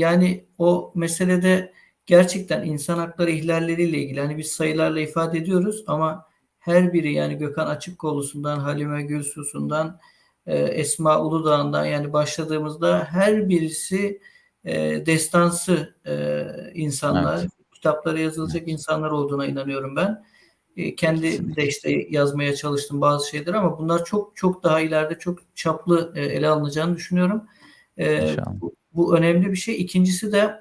yani o meselede gerçekten insan hakları ihlalleriyle ilgili hani biz sayılarla ifade ediyoruz ama her biri yani Gökhan Açıkkollusu'ndan, Halime Gülsus'undan, e, Esma Uludağ'ından yani başladığımızda her birisi e, destansı e, insanlar, Evet. kitaplara yazılacak insanlar olduğuna inanıyorum ben. E, kendi de işte yazmaya çalıştım bazı şeyler ama bunlar çok çok daha ileride çok çaplı e, ele alınacağını düşünüyorum. E, İnşallah. Bu, önemli bir şey. İkincisi de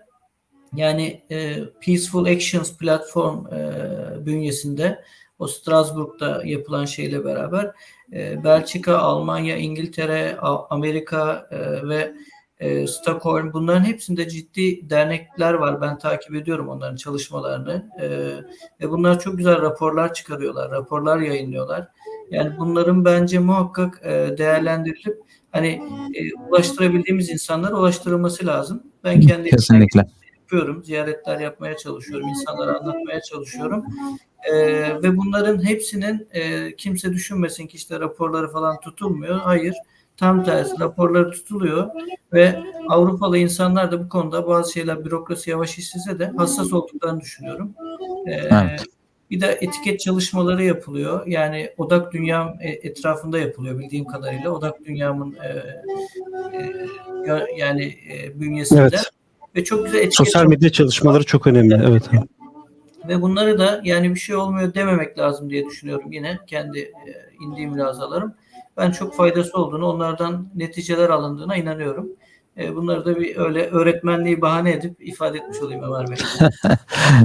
yani e, Peaceful Actions platform e, bünyesinde o Strasbourg'da yapılan şeyle beraber e, Belçika, Almanya, İngiltere, Amerika e, ve e, Stockholm bunların hepsinde ciddi dernekler var. Ben takip ediyorum onların çalışmalarını. E, ve bunlar çok güzel raporlar çıkarıyorlar, raporlar yayınlıyorlar. Yani bunların bence muhakkak e, değerlendirilip hani e, ulaştırabildiğimiz insanlara ulaştırılması lazım. Ben kendi Kesinlikle. yapıyorum, ziyaretler yapmaya çalışıyorum, insanlara anlatmaya çalışıyorum. Ee, ve bunların hepsinin e, kimse düşünmesin ki işte raporları falan tutulmuyor. Hayır, tam tersi raporları tutuluyor ve Avrupalı insanlar da bu konuda bazı şeyler bürokrasi yavaş işlese de hassas olduklarını düşünüyorum. Ee, Evet. Bir de etiket çalışmaları yapılıyor. Yani odak dünyam e, etrafında yapılıyor bildiğim kadarıyla. Odak dünyamın e, e, ya- yani e, bünyesinde. Evet. Ve çok güzel etiket Sosyal medya çalışmaları çok önemli. Evet. ve bunları da yani bir şey olmuyor dememek lazım diye düşünüyorum yine kendi e, indiğim mülazalarım. Ben çok faydası olduğunu, onlardan neticeler alındığına inanıyorum. E, bunları da bir öyle öğretmenliği bahane edip ifade etmiş olayım Ömer Bey.